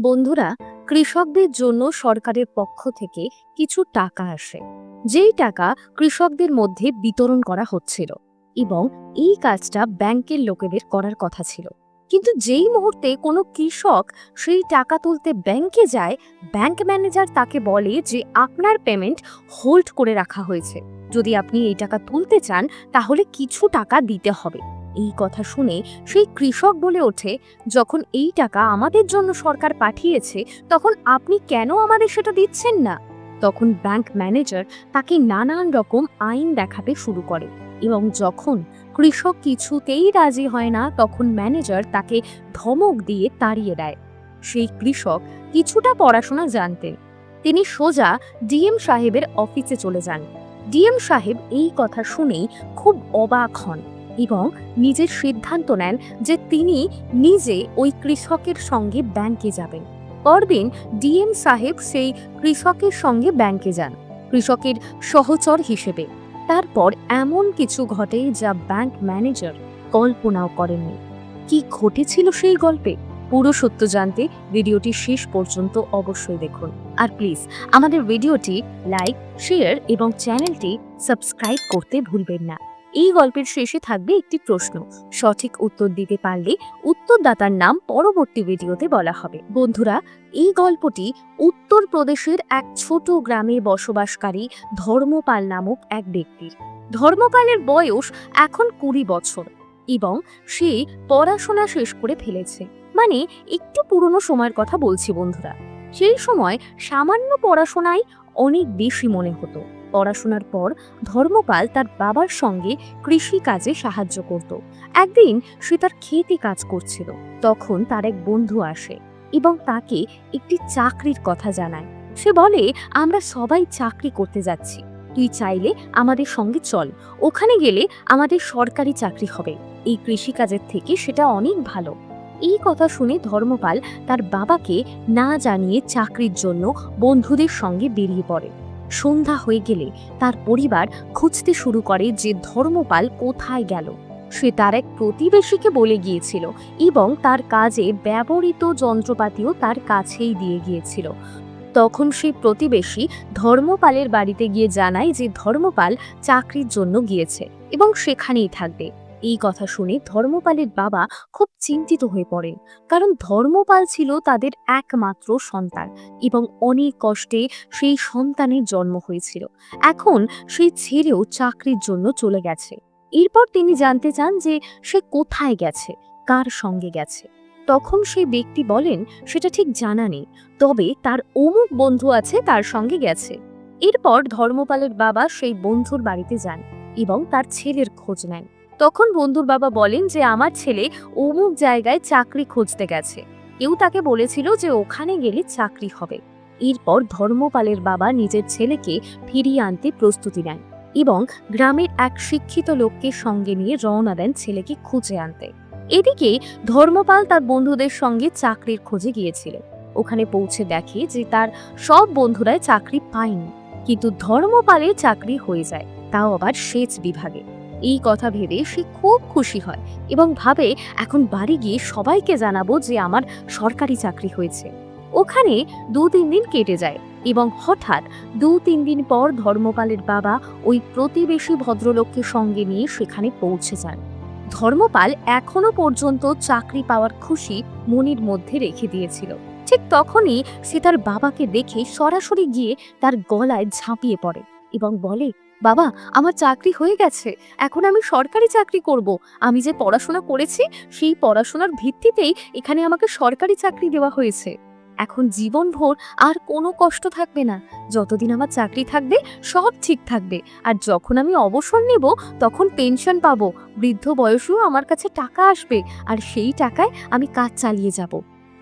বন্ধুরা, কৃষকদের জন্য সরকারের পক্ষ থেকে কিছু টাকা আসে। যেই টাকা কৃষকদের মধ্যে বিতরণ করা হচ্ছিল এবং এই কাজটা ব্যাংকের লোকেদের করার কথা ছিল। কিন্তু যেই মুহূর্তে কোনো কৃষক সেই টাকা তুলতে ব্যাংকে যায়, ব্যাংক ম্যানেজার তাকে বলে যে আপনার পেমেন্ট হোল্ড করে রাখা হয়েছে। যদি আপনি এই টাকা তুলতে চান, তাহলে কিছু টাকা দিতে হবে। এই কথা শুনে সেই কৃষক বলে ওঠে, যখন এই টাকা আমাদের জন্য সরকার পাঠিয়েছে, তখন আপনি কেন আমাদের সেটা দিচ্ছেন না? তখন ব্যাংক ম্যানেজার তাকে নানান রকম আইন দেখাতে শুরু করে এবং যখন কৃষক কিছুতেই রাজি হয় না, তখন ম্যানেজার তাকে ধমক দিয়ে তাড়িয়ে দেয়। সেই কৃষক কিছুটা পড়াশোনা জানতেন। তিনি সোজা ডিএম সাহেবের অফিসে চলে যান। ডিএম সাহেব এই কথা শুনেই খুব অবাক হন। এবং নিজের সিদ্ধান্ত নেন যে তিনি নিজে ওই কৃষকের সঙ্গে ব্যাংকে যাবেন। পরদিন ডিএম সাহেব সেই কৃষকের সঙ্গে ব্যাংকে যান, কৃষকের সহচর হিসেবে। তারপর এমন কিছু ঘটে যা ব্যাংক ম্যানেজার কল্পনাও করেননি। কি ঘটেছিল সেই গল্পে? পুরো সত্য জানতে ভিডিওটি শেষ পর্যন্ত অবশ্যই দেখুন। আর প্লিজ, আমাদের ভিডিওটি লাইক, শেয়ার এবং চ্যানেলটি সাবস্ক্রাইব করতে ভুলবেন না। এই গল্পের শেষে থাকবে একটি প্রশ্ন। সঠিক উত্তর দিতে পারলে উত্তরদাতার নাম পরবর্তী ভিডিওতে বলা হবে। বন্ধুরা, এই গল্পটি উত্তরপ্রদেশের এক ছোট গ্রামে বসবাসকারী ধর্মপাল নামক এক ব্যক্তির। ধর্মপালের বয়স এখন কুড়ি বছর এবং সে পড়াশোনা শেষ করে ফেলেছে। মানে একটু পুরনো সময়ের কথা বলছি বন্ধুরা। সেই সময় সামান্য পড়াশোনায় অনেক বেশি মনে হতো। পড়াশোনার পর ধর্মপাল তার বাবার সঙ্গে কৃষি কাজে সাহায্য করত। একদিন সে তার খেতে কাজ করছিল। তখন তার এক বন্ধু আসে এবং তাকে একটি চাকরির কথা জানায়। সে বলে, আমরা সবাই চাকরি করতে যাচ্ছি। তুই চাইলে আমাদের সঙ্গে চল। ওখানে গেলে আমাদের সরকারি চাকরি হবে। এই কৃষিকাজের থেকে সেটা অনেক ভালো এই কথা শুনে ধর্মপাল তার বাবাকে না জানিয়ে চাকরির জন্য বন্ধুদের সঙ্গে বেরিয়ে পড়ে। সন্ধ্যা হয়ে গেলে তার পরিবার খুঁজতে শুরু করে যে ধর্মপাল কোথায় গেল। সে তার এক প্রতিবেশীকে বলে গিয়েছিল এবং তার কাজে ব্যবহৃত যন্ত্রপাতিও তার কাছেই দিয়ে গিয়েছিল। তখন সেই প্রতিবেশী ধর্মপালের বাড়িতে গিয়ে জানায় যে ধর্মপাল চাকরির জন্য গিয়েছে এবং সেখানেই থাকবে। এই কথা শুনে ধর্মপালের বাবা খুব চিন্তিত হয়ে পড়েন। কারণ ধর্মপাল ছিল তাদের একমাত্র সন্তান এবং অনেক কষ্টে সেই সন্তানের জন্ম হয়েছিল। এখন সেই ছেলেও চাকরির জন্য চলে গেছে। এরপর তিনি জানতে চান যে সে কোথায় গেছে, কার সঙ্গে গেছে। তখন সেই ব্যক্তি বলেন, সেটা ঠিক জানা নেই, তবে তার অমুক বন্ধু আছে, তার সঙ্গে গেছে। এরপর ধর্মপালের বাবা সেই বন্ধুর বাড়িতে যান এবং তার ছেলের খোঁজ নেন। তখন বন্ধুর বাবা বলেন যে, আমার ছেলে অমুক জায়গায় চাকরি খুঁজতে গেছে। কেউ তাকে বলেছিল যে, ওখানে গেলে চাকরি হবে। এরপর ধর্মপালের বাবা নিজের ছেলেকে ফিরিয়ে আনতে প্রস্তুতি নেন এবং গ্রামের এক শিক্ষিত লোককে সঙ্গে নিয়ে রওনা দেন ছেলেকে খুঁজে আনতে। এদিকে ধর্মপাল তার বন্ধুদের সঙ্গে চাকরির খোঁজে গিয়েছিলেন। ওখানে পৌঁছে দেখে যে, তার সব বন্ধুরাই চাকরি পায়নি। কিন্তু ধর্মপালের চাকরি হয়ে যায়, তাও আবার সেচ বিভাগে। এই কথা ভেবে সে খুব খুশি হয় এবং ভাবে, এখন বাড়ি গিয়ে সবাইকে জানাব যে আমার সরকারি চাকরি হয়েছে। ওখানে দু তিন দিন কেটে যায় এবং হঠাৎ দু তিন দিন পর ধর্মপালের বাবা ওই প্রতিবেশী ভদ্রলোককে সঙ্গে নিয়ে সেখানে পৌঁছে যান। ধর্মপাল এখনও পর্যন্ত চাকরি পাওয়ার খুশি মনির মধ্যে রেখে দিয়েছিল। ঠিক তখনই সে তার বাবাকে দেখে সরাসরি গিয়ে তার গলায় ঝাঁপিয়ে পড়ে এবং বলে বাবা, আমার চাকরি হয়ে গেছে। এখন আমি সরকারি চাকরি করব। আমি যে পড়াশোনা করেছি, সেই পড়াশোনার ভিত্তিতেই এখানে আমাকে সরকারি চাকরি দেওয়া হয়েছে। এখন জীবনভর আর কোনো কষ্ট থাকবে না। যতদিন আমার চাকরি থাকবে, সব ঠিক থাকবে। আর যখন আমি অবসর নেব, তখন পেনশন পাবো। বৃদ্ধ বয়সেও আমার কাছে টাকা আসবে। আর সেই টাকায় আমি কাজ চালিয়ে যাব।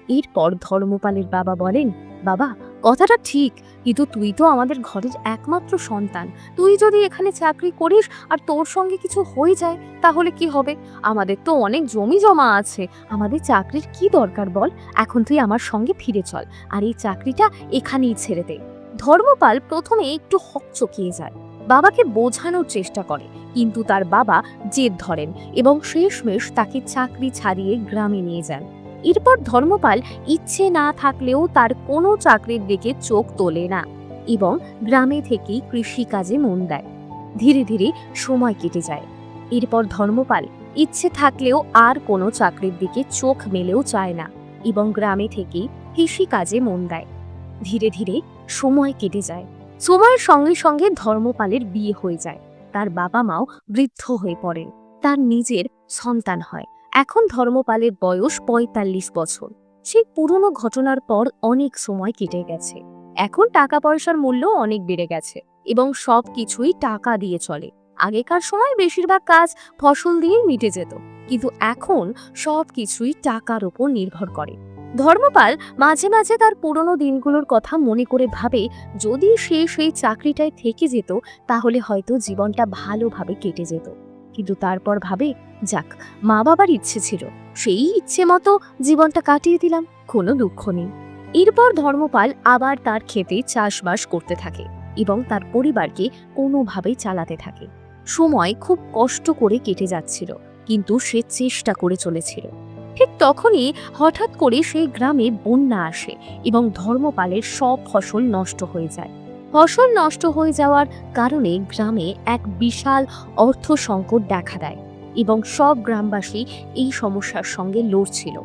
এরপর ধর্মপালের বাবা বলেন, বাবা কথাটা ঠিক, কিন্তু তুই তো আমাদের ঘরের একমাত্র সন্তান। তুই যদি এখানে চাকরি করিস আর তোর সঙ্গে কিছু হয়ে যায়, তাহলে কি হবে? আমাদের তো অনেক জমি জমা আছে। আমাদের চাকরির কি দরকার বল? এখন তুই আমার সঙ্গে ফিরে চল, আর এই চাকরিটা এখানেই ছেড়ে দে। ধর্মপাল প্রথমে একটু হকচকিয়ে যায়। বাবাকে বোঝানোর চেষ্টা করে, কিন্তু তার বাবা জেদ ধরেন এবং শেষমেশ তাকে চাকরি ছাড়িয়ে গ্রামে নিয়ে যান। এরপর ধর্মপাল ইচ্ছে না থাকলেও তার কোনো চাকরির দিকে চোখ তোলে না এবং গ্রামে থেকেই কৃষিকাজে মন দেয়। ধীরে ধীরে সময় কেটে যায়। এরপর ধর্মপাল ইচ্ছে থাকলেও আর কোনো চাকরির দিকে চোখ মেলেও চায় না এবং গ্রামে থেকেই কৃষিকাজে মন দেয়। ধীরে ধীরে সময় কেটে যায়। সময়ের সঙ্গে সঙ্গে ধর্মপালের বিয়ে হয়ে যায়। তার বাবা মাও বৃদ্ধ হয়ে পড়েন। তার নিজের সন্তান হয়। এখন ধর্মপালের বয়স পঁয়তাল্লিশ বছর। সেই পুরনো ঘটনার পর অনেক সময় কেটে গেছে। এখন টাকা পয়সার মূল্য অনেক বেড়ে গেছে এবং সব কিছুই টাকা দিয়ে চলে। আগেকার সময় বেশিরভাগ কাজ ফসল দিয়েই মিটে যেত। কিন্তু এখন সব কিছুই টাকার উপর নির্ভর করে। ধর্মপাল মাঝে মাঝে তার পুরনো দিনগুলোর কথা মনে করে ভাবে, যদি সে সেই চাকরিটায় থেকে যেত, তাহলে হয়তো জীবনটা ভালোভাবে কেটে যেত। কিন্তু তারপর ভাবে, যাক, মা বাবার ইচ্ছে ছিল। সেই ইচ্ছে মতো জীবনটা কাটিয়ে দিলাম, কোনো দুঃখ নেই। এরপর ধর্মপাল আবার তার ক্ষেতে চাষবাস করতে থাকে এবং তার পরিবারকে কোনোভাবেই চালাতে থাকে। সময় খুব কষ্ট করে কেটে যাচ্ছিল, কিন্তু সে চেষ্টা করে চলেছিল। ঠিক তখনই হঠাৎ করে সেই গ্রামে বন্যা আসে এবং ধর্মপালের সব ফসল নষ্ট হয়ে যায়। ফসল নষ্ট হয়ে যাওয়ার কারণে গ্রামে এক বিশাল অর্থ সংকট দেখা দেয় এবং সব গ্রামবাসী এই সমস্যার সঙ্গে লড়ছিল।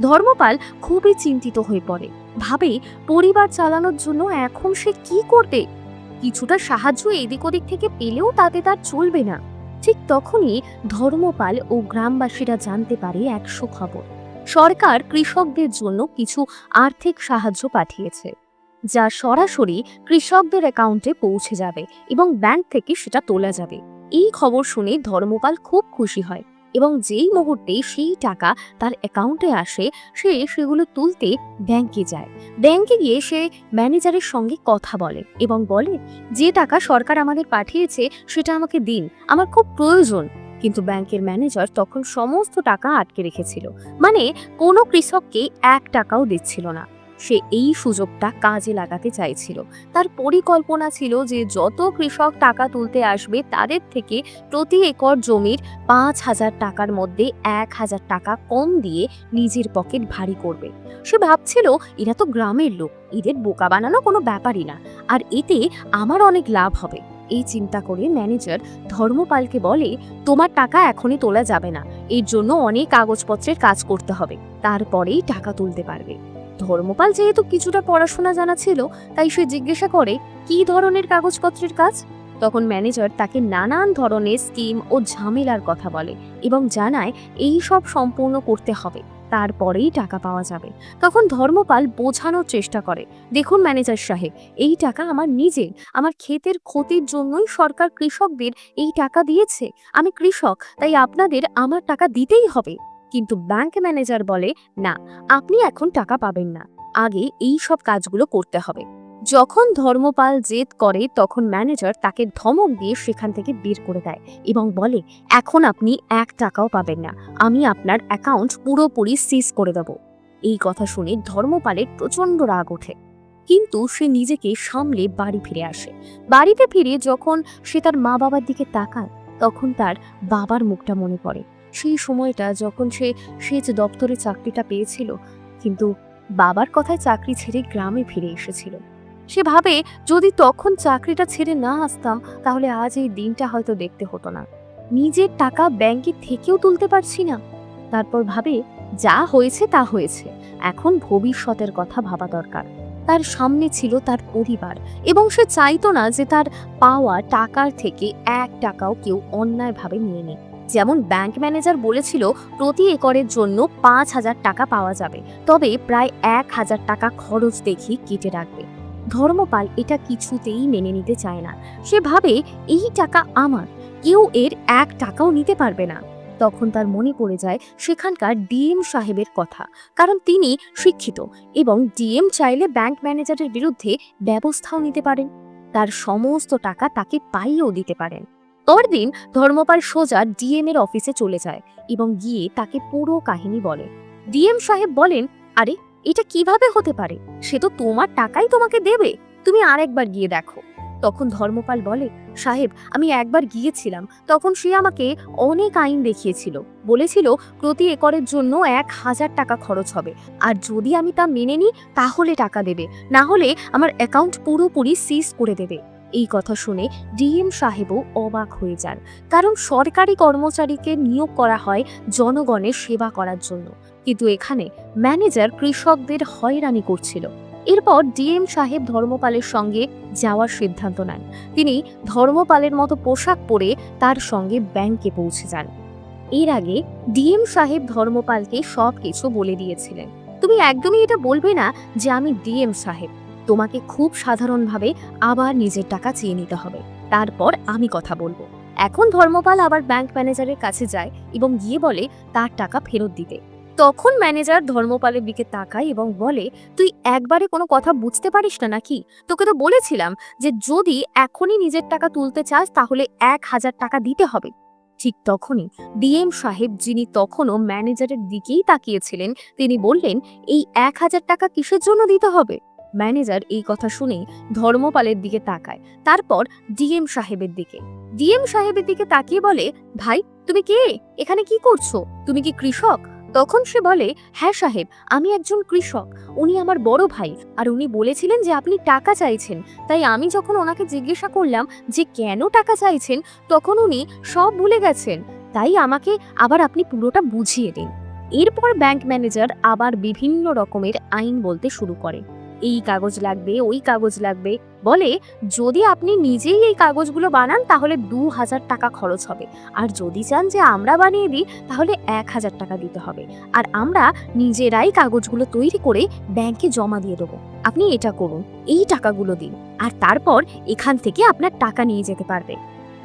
ধর্মপাল খুবই চিন্তিত হয়ে পড়ে। ভাবে, পরিবার চালানোর জন্য এখন সে কি করবে? কিছুটা সাহায্য এদিক ওদিক থেকে পেলেও তাতে তার চলবে না। ঠিক তখনই ধর্মপাল ও গ্রামবাসীরা জানতে পারে এক সুখবর। সরকার কৃষকদের জন্য কিছু আর্থিক সাহায্য পাঠিয়েছে। যা সরাসরি কৃষকদের অ্যাকাউন্টে পৌঁছে যাবে এবং ব্যাংক থেকে সেটা তোলা যাবে। এই খবর শুনে ধর্মপাল খুব খুশি হয় এবং যেই মুহূর্তে সেই টাকা তার অ্যাকাউন্টে আসে, সে সেগুলো তুলতে ব্যাংকে যায়। ব্যাংকে গিয়ে সে ম্যানেজারের সঙ্গে কথা বলে এবং বলে, যে টাকা সরকার আমাদের পাঠিয়েছে সেটা আমাকে দিন, আমার খুব প্রয়োজন। কিন্তু ব্যাংকের ম্যানেজার তখন সমস্ত টাকা আটকে রেখেছিল। মানে কোনো কৃষককে এক টাকাও দিচ্ছিল না। সে এই সুযোগটা কাজে লাগাতে চাইছিল। তার পরিকল্পনা ছিল যে যত কৃষক টাকা তুলতে আসবে, তাদের থেকে প্রতি একর জমির পাঁচ হাজার টাকার মধ্যে এক হাজার টাকা কম দিয়ে নিজের পকেট ভারী করবে। সে ভাবছিল, এরা তো গ্রামের লোক, এদের বোকা বানানো কোনো ব্যাপারই না। আর এতে আমার অনেক লাভ হবে। এই চিন্তা করে ম্যানেজার ধর্মপালকে বলে, তোমার টাকা এখনই তোলা যাবে না। এর জন্য অনেক কাগজপত্রের কাজ করতে হবে। তারপরেই টাকা তুলতে পারবে। ধর্মপাল যেহেতু কিছুটা পড়াশোনা জানা ছিল, তাই সে জিজ্ঞাসা করে, কি ধরনের কাগজপত্রের কাজ? তখন ম্যানেজার তাকে নানান ধরনের স্কিম ও ঝামেলার কথা বলে এবং জানায়, এই সব সম্পূর্ণ করতে হবে, তারপরেই টাকা পাওয়া যাবে। তখন ধর্মপাল বোঝানোর চেষ্টা করে, দেখুন ম্যানেজার সাহেব, এই টাকা আমার নিজের, আমার ক্ষেতের ক্ষতির জন্যই সরকার কৃষকদের এই টাকা দিয়েছে। আমি কৃষক, তাই আপনাদের আমার টাকা দিতেই হবে। কিন্তু ব্যাংক ম্যানেজার বলে, না, আপনি এখন টাকা পাবেন না। আগে এই সব কাজগুলো করতে হবে। যখন ধর্মপাল জেদ করে, তখন ম্যানেজার তাকে ধমক দিয়ে সেখান থেকে বের করে দেয় এবং বলে, এখন আপনি এক টাকাও পাবেন না। আমি আপনার অ্যাকাউন্ট পুরোপুরি সিজ করে দেব। এই কথা শুনে ধর্মপালের প্রচণ্ড রাগ ওঠে। কিন্তু সে নিজেকে সামলে বাড়ি ফিরে আসে। বাড়িতে ফিরে যখন সে তার মা বাবার দিকে তাকায়, তখন তার বাবার মুখটা মনে পড়ে। সেই সময়টা যখন সে সেচ দপ্তরে চাকরিটা পেয়েছিল, কিন্তু বাবার কথায় চাকরি ছেড়ে গ্রামে ফিরে এসেছিল। সে ভাবে, যদি তখন চাকরিটা ছেড়ে না আসতাম, তাহলে আজ এই দিনটা হয়তো দেখতে হতো না। নিজের টাকা ব্যাংকে থেকেও তুলতে পারছি না। তারপর ভাবে, যা হয়েছে তা হয়েছে। এখন ভবিষ্যতের কথা ভাবা দরকার। তার সামনে ছিল তার পরিবার এবং সে চাইতো না যে তার পাওয়া টাকার থেকে এক টাকাও কেউ অন্যায়ভাবে নিয়ে নিক। যেমন ব্যাংক ম্যানেজার বলেছিল, প্রতি একরের জন্য পাঁচ হাজার টাকা পাওয়া যাবে। তবে প্রায় এক হাজার টাকা খরচ দেখি কেটে রাখবে। ধর্মপাল এটা কিছুতেই মেনে নিতে চায় না। সে ভাবে, এই টাকা আমার। কেউ এর এক টাকাও নিতে পারবে না। তখন তার মনে পড়ে যায় সেখানকার ডিএম সাহেবের কথা। কারণ তিনি শিক্ষিত এবং ডিএম চাইলে ব্যাংক ম্যানেজারের বিরুদ্ধে ব্যবস্থাও নিতে পারেন। তার সমস্ত টাকা তাকে পাইয়েও দিতে পারেন। পরদিন ধর্মপাল সোজা ডিএম এর অফিসে চলে যায় এবং গিয়ে তাকে পুরো কাহিনী বলে। ডিএম সাহেব বলেন, আরে, এটা কীভাবে হতে পারে? সে তো তোমার টাকাই তোমাকে দেবে। তুমি আরেকবার গিয়ে দেখো। তখন ধর্মপাল বলে, সাহেব, আমি একবার গিয়েছিলাম। তখন সে আমাকে অনেক আইন দেখিয়েছিল। বলেছিল প্রতি একরের জন্য এক হাজার টাকা খরচ হবে। আর যদি আমি তা মেনে নিই, তাহলে টাকা দেবে। না হলে আমার অ্যাকাউন্ট পুরোপুরি সিজ করে দেবে। এই কথা শুনে ডিএম সাহেবও অবাক হয়ে যান। কারণ সরকারি কর্মচারীকে নিয়োগ করা হয় জনগণের সেবা করার জন্য। কিন্তু এখানে ম্যানেজার কৃষকদের হয়রানি করছিল। এরপর ডিএম সাহেব ধর্মপালের সঙ্গে যাওয়ার সিদ্ধান্ত নেন। তিনি ধর্মপালের মতো পোশাক পরে তার সঙ্গে ব্যাংকে পৌঁছে যান। এর আগে ডিএম সাহেব ধর্মপালকে সব কিছু বলে দিয়েছিলেন। তুমি একদমই এটা বলবে না যে আমি ডিএম সাহেব। তোমাকে খুব সাধারণভাবে আবার নিজের টাকা চেয়ে নিতে হবে। তারপর আমি কথা বলব। এখন ধর্মপাল আবার ব্যাংক ম্যানেজারের কাছে যায় এবং গিয়ে বলে, তার টাকা ফেরত দিতে। তখন ম্যানেজার ধর্মপালের দিকে তাকায় এবং বলে, তুই একবারে কোনো কথা বুঝতে পারিস না নাকি? তোকে তো বলেছিলাম যে যদি এখনই নিজের টাকা তুলতে চাস তাহলে এক হাজার টাকা দিতে হবে। ঠিক তখনই ডিএম সাহেব, যিনি তখনও ম্যানেজারের দিকেই তাকিয়েছিলেন, তিনি বললেন, এই এক হাজার টাকা কিসের জন্য দিতে হবে? ম্যানেজার এই কথা শুনে ধর্মপালের দিকে তাকায়। তারপর ডিএম সাহেবের দিকে। ডিএম সাহেবের দিকে তাকিয়ে বলে, ভাই, তুমি কে? এখানে কি করছ? তুমি কি কৃষক? তখন সে বলে হ্যাঁ সাহেব, আমি একজন কৃষক। উনি আমার বড় ভাই আর উনি বলেছিলেন যে আপনি টাকা চাইছেন। তাই আমি যখন ওনাকে জিজ্ঞাসা করলাম যে কেন টাকা চাইছেন, তখন উনি সব ভুলে গেছেন। তাই আমাকে আবার আপনি পুরোটা বুঝিয়ে দিন। এরপর ব্যাংক ম্যানেজার আবার বিভিন্ন রকমের আইন বলতে শুরু করে। এই কাগজ লাগবে, ওই কাগজ লাগবে। বলে, যদি আপনি নিজেই এই কাগজগুলো বানান, তাহলে দু হাজার টাকা খরচ হবে। আর যদি চান যে আমরা বানিয়ে দিই, তাহলে এক হাজার টাকা দিতে হবে। আর আমরা নিজেরাই কাগজগুলো তৈরি করে ব্যাংকে জমা দিয়ে দেবো। আপনি এটা করুন, এই টাকাগুলো দিন। আর তারপর এখান থেকে আপনার টাকা নিয়ে যেতে পারবে।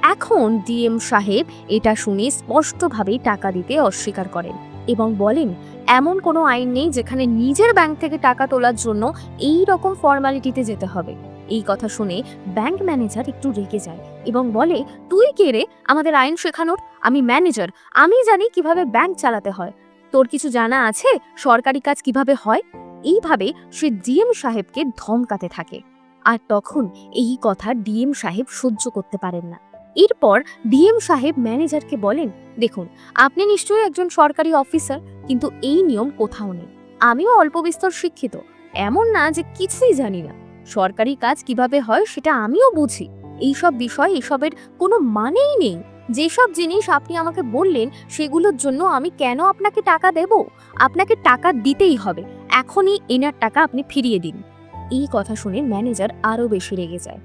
এখন ডিএম সাহেব এটা শুনে স্পষ্টভাবেই টাকা দিতে অস্বীকার করেন এবং বলেন এমন কোনো আইন নেই যেখানে নিজের ব্যাংক থেকে টাকা তোলার জন্য এই রকম ফর্মালিটিতে যেতে হবে। এই কথা শুনে ব্যাংক ম্যানেজার একটু রেগে যায় এবং বলে, তুই কে রে? আমাদের আইন শেখানোর? আমি ম্যানেজার আমি জানি কীভাবে ব্যাংক চালাতে হয়। তোর কিছু জানা আছে? সরকারি কাজ কীভাবে হয়? এইভাবে সে ডিএম সাহেবকে ধমকাতে থাকে। আর তখন এই কথা ডিএম সাহেব সহ্য করতে পারেন না। এরপর ডিএম সাহেব ম্যানেজারকে বলেন, দেখুন, আপনি নিশ্চয়ই একজন সরকারি অফিসার, কিন্তু এই নিয়ম কোথাও নেই। আমিও অল্প বিস্তর শিক্ষিত। এমন না যে কিছুই জানি না। সরকারি কাজ কীভাবে হয় সেটা আমিও বুঝি। এইসব বিষয়, এসবের কোনো মানেই নেই। যেসব জিনিস আপনি আমাকে বললেন, সেগুলোর জন্য আমি কেন আপনাকে টাকা দেব? আপনাকে টাকা দিতেই হবে। এখনই এনার টাকা আপনি ফিরিয়ে দিন। এই কথা শুনে ম্যানেজার আরও বেশি রেগে যায়।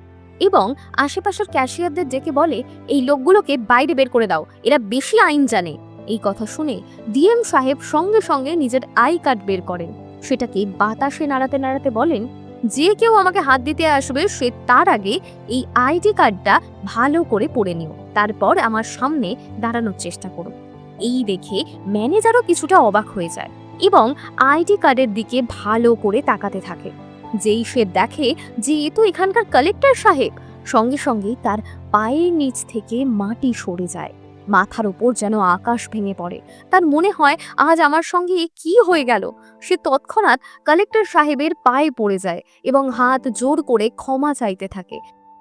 এবং আশেপাশের ক্যাশিয়ারদের ডেকে বলে, এই লোকগুলোকে বাইরে বের করে দাও, এরা বেশি আইন জানে। এই কথা শুনে ডিএম সাহেব সঙ্গে সঙ্গে নিজের আই কার্ড বের করেন। সেটাকে বাতাসে নাড়াতে নাড়াতে বলেন, যে কেউ আমাকে হাত দিতে আসবে, সে তার আগে এই আইডি কার্ডটা ভালো করে পড়ে নিও। তারপর আমার সামনে দাঁড়ানোর চেষ্টা করো। এই দেখে ম্যানেজারও কিছুটা অবাক হয়ে যায় এবং আইডি কার্ডের দিকে ভালো করে তাকাতে থাকে। যেই সে দেখে যে এ তো এখানকার কালেক্টর সাহেব, সঙ্গে সঙ্গেই তার পায়ের নিচ থেকে মাটি সরে যায়। মাথার ওপর যেন আকাশ ভেঙে পড়ে। তার মনে হয় আজ আমার সঙ্গে কি হয়ে গেল? সে তৎক্ষণাৎ কালেক্টর সাহেবের পায়ে পড়ে যায় এবং হাত জোর করে ক্ষমা চাইতে থাকে।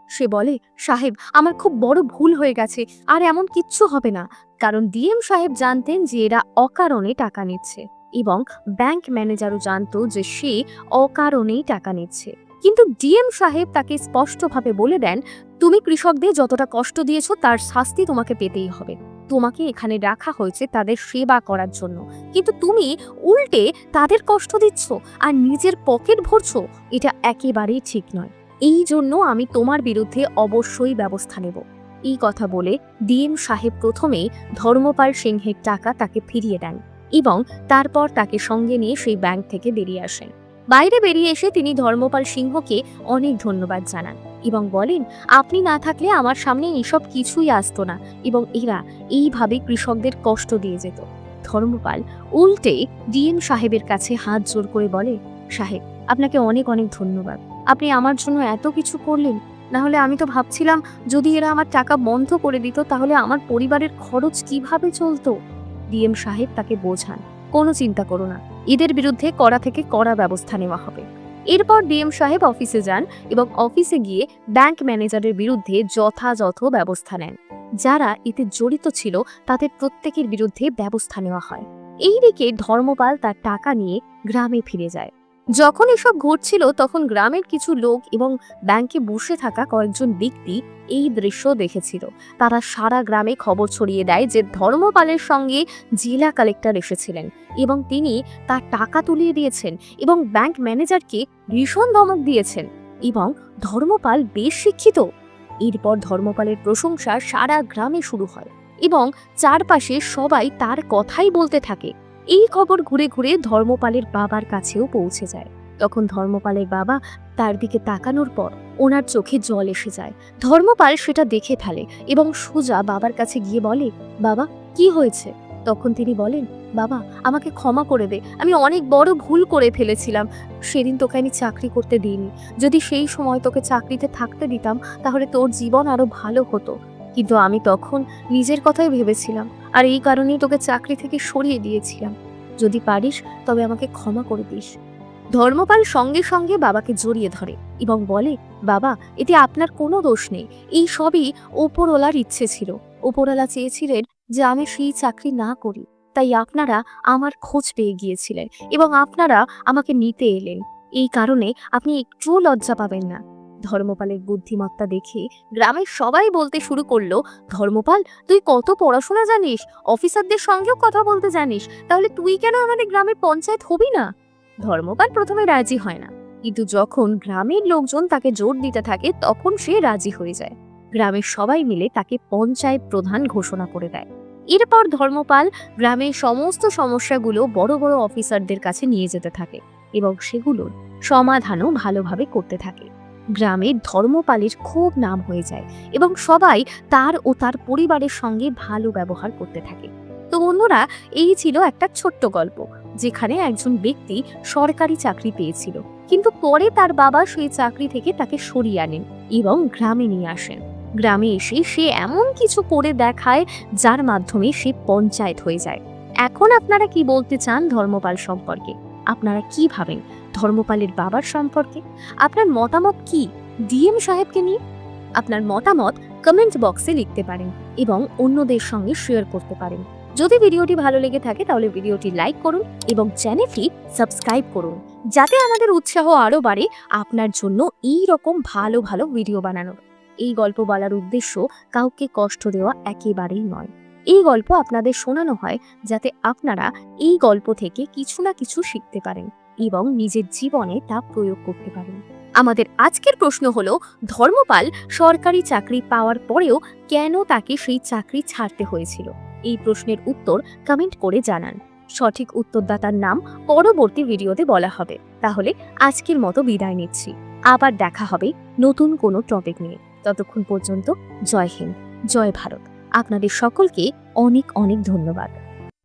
সে বলে, সাহেব, আমার খুব বড় ভুল হয়ে গেছে, আর এমন কিচ্ছু হবে না। কারণ ডিএম সাহেব জানতেন যে এরা অকারণে টাকা নিচ্ছে। এবং ব্যাংক ম্যানেজারও জানতো যে সে অকারণেই টাকা নিচ্ছে। কিন্তু ডিএম সাহেব তাকে স্পষ্টভাবে বলে দেন, তুমি কৃষকদের যতটা কষ্ট দিয়েছ, তার শাস্তি তোমাকে পেতেই হবে। তোমাকে এখানে রাখা হয়েছে তাদের সেবা করার জন্য। কিন্তু তুমি উল্টে তাদের কষ্ট দিচ্ছ আর নিজের পকেট ভরছো, এটা একেবারেই ঠিক নয়। এই জন্য আমি তোমার বিরুদ্ধে অবশ্যই ব্যবস্থা নেব। এই কথা বলে ডিএম সাহেব প্রথমেই ধর্মপাল সিংহের টাকা তাকে ফিরিয়ে দেন। এবং তারপর তাকে সঙ্গে নিয়ে সেই ব্যাংক থেকে বেরিয়ে আসেন। বাইরে বেরিয়ে এসে তিনি ধর্মপাল সিংহকে অনেক ধন্যবাদ জানান এবং বলেন, আপনি না থাকলে আমার সামনে এসব কিছুই আসতো না এবং এরা এইভাবে কৃষকদের কষ্ট দিয়ে যেত। ধর্মপাল উল্টে ডিএম সাহেবের কাছে হাত জোর করে বলে, সাহেব, আপনাকে অনেক অনেক ধন্যবাদ। আপনি আমার জন্য এত কিছু করলেন, না হলে আমি তো ভাবছিলাম যদি এরা আমার টাকা বন্ধ করে দিত তাহলে আমার পরিবারের খরচ কীভাবে চলতো? ডিএম সাহেব তাকে বোঝান, কোনো চিন্তা করো না ঈদের বিরুদ্ধে কড়া থেকে কড়া ব্যবস্থা নেওয়া হবে। এরপর ডিএম সাহেব অফিসে যান এবং অফিসে গিয়ে ব্যাংক ম্যানেজারের বিরুদ্ধে যথাযথ ব্যবস্থা নেন। যারা এতে জড়িত ছিল, তাদের প্রত্যেকের বিরুদ্ধে ব্যবস্থা নেওয়া হয়। এই দিকে ধর্মপাল তার টাকা নিয়ে গ্রামে ফিরে যায়। যখন এসব ঘটছিল, তখন গ্রামের কিছু লোক এবং ব্যাংকে বসে থাকা কয়েকজন ব্যক্তি এই দৃশ্য দেখেছিল। তারা সারা গ্রামে খবর ছড়িয়ে দেয় যে ধর্মপালের সঙ্গে জেলা কালেক্টর এসেছিলেন এবং তিনি তার টাকা তুলিয়ে দিয়েছেন এবং ব্যাংক ম্যানেজারকে ভীষণ ধমক দিয়েছেন এবং ধর্মপাল বেশ শিক্ষিত। এরপর ধর্মপালের প্রশংসা সারা গ্রামে শুরু হয় এবং চারপাশে সবাই তার কথাই বলতে থাকে। এই খবর ঘুরে ঘুরে ধর্মপালের বাবার কাছেও পৌঁছে যায়। তখন ধর্মপালের বাবা তার দিকে তাকানোর পর ওনার চোখে জল এসে যায়। ধর্মপাল সেটা দেখে ফেলে এবং সোজা বাবার কাছে গিয়ে বলে, বাবা, কি হয়েছে? তখন তিনি বলেন, বাবা, আমাকে ক্ষমা করে দে। আমি অনেক বড় ভুল করে ফেলেছিলাম। সেদিন তোকে আমি চাকরি করতে দিইনি। যদি সেই সময় তোকে চাকরিতে থাকতে দিতাম, তাহলে তোর জীবন আরও ভালো হতো। কিন্তু আমি তখন নিজের কথাই ভেবেছিলাম আর এই কারণেই তোকে চাকরি থেকে সরিয়ে দিয়েছিলাম। যদি পারিস, তবে আমাকে ক্ষমা করে দিস। ধর্মপাল সঙ্গে সঙ্গে বাবাকে জড়িয়ে ধরে এবং বলে, বাবা, এতে আপনার কোনো দোষ নেই। এই সবই ওপরওয়ালার ইচ্ছে ছিল। ওপরওয়ালা চেয়েছিলেন যে আমি সেই চাকরি না করি। তাই আপনারা আমার খোঁজ পেয়ে গিয়েছিলেন এবং আপনারা আমাকে নিতে এলেন। এই কারণে আপনি একটুও লজ্জা পাবেন না। ধর্মপালের বুদ্ধিমত্তা দেখে গ্রামের সবাই বলতে শুরু করল, ধর্মপাল, তুই কত পড়াশোনা জানিস? অফিসারদের সঙ্গেও কথা বলতে জানিস? তাহলে তুই কেন আমাদের গ্রামের পঞ্চায়েত হবি না? ধর্মপাল প্রথমে রাজি হয় না। কিন্তু যখন গ্রামের লোকজন তাকে জোর দিতে থাকে, তখন সে রাজি হয়ে যায়। গ্রামের সবাই মিলে তাকে পঞ্চায়েত প্রধান ঘোষণা করে দেয়। এরপর ধর্মপাল গ্রামের সমস্ত সমস্যাগুলো বড় বড় অফিসারদের কাছে নিয়ে যেতে থাকে এবং সেগুলোর সমাধানও ভালোভাবে করতে থাকে। গ্রামের ধর্মপালের খুব নাম হয়ে যায় এবং সবাই তার ও তার পরিবারের সঙ্গে ভালো ব্যবহার করতে থাকে। তো বন্ধুরা, এই ছিল একটা ছোট্ট গল্প, যেখানে একজন ব্যক্তি সরকারি চাকরি পেয়েছিল, কিন্তু পরে তার বাবা সেই চাকরি থেকে তাকে সরিয়ে আনেন এবং গ্রামে নিয়ে আসেন। গ্রামে এসে সে এমন কিছু করে দেখায়, যার মাধ্যমে সে পঞ্চায়েত হয়ে যায়। এখন আপনারা কি বলতে চান ধর্মপাল সম্পর্কে? আপনারা কি ভাবেন? ধর্মপালের বাবার সম্পর্কে? আপনার মতামত কি? ডিএম সাহেবকে নিয়ে? আপনার মতামত কমেন্ট বক্সে লিখতে পারেন এবং অন্যদের সঙ্গে শেয়ার করতে পারেন। যদি ভিডিওটি ভালো লেগে থাকে তাহলে ভিডিওটি লাইক করুন এবং চ্যানেলটি সাবস্ক্রাইব করুন। যাতে আমাদের উৎসাহ আরও বাড়ে আপনার জন্য এই রকম ভালো ভালো ভিডিও বানানোর। এই গল্প বলার উদ্দেশ্য কাউকে কষ্ট দেওয়া একেবারেই নয়। এই গল্প আপনাদের শোনানো হয় যাতে আপনারা এই গল্প থেকে কিছু না কিছু শিখতে পারেন এবং নিজের জীবনে তা প্রয়োগ করতে পারেন। আমাদের আজকের প্রশ্ন হলো, ধর্মপাল সরকারি চাকরি পাওয়ার পরেও কেন তাকে সেই চাকরি ছাড়তে হয়েছিল? এই প্রশ্নের উত্তর কমেন্ট করে জানান। সঠিক উত্তরদাতার নাম পরবর্তী ভিডিওতে বলা হবে। তাহলে আজকের মতো বিদায় নিচ্ছি। আবার দেখা হবে নতুন কোনো টপিক নিয়ে। ততক্ষণ পর্যন্ত জয় হিন্দ, জয় ভারত। আপনাদের সকলকে অনেক অনেক ধন্যবাদ।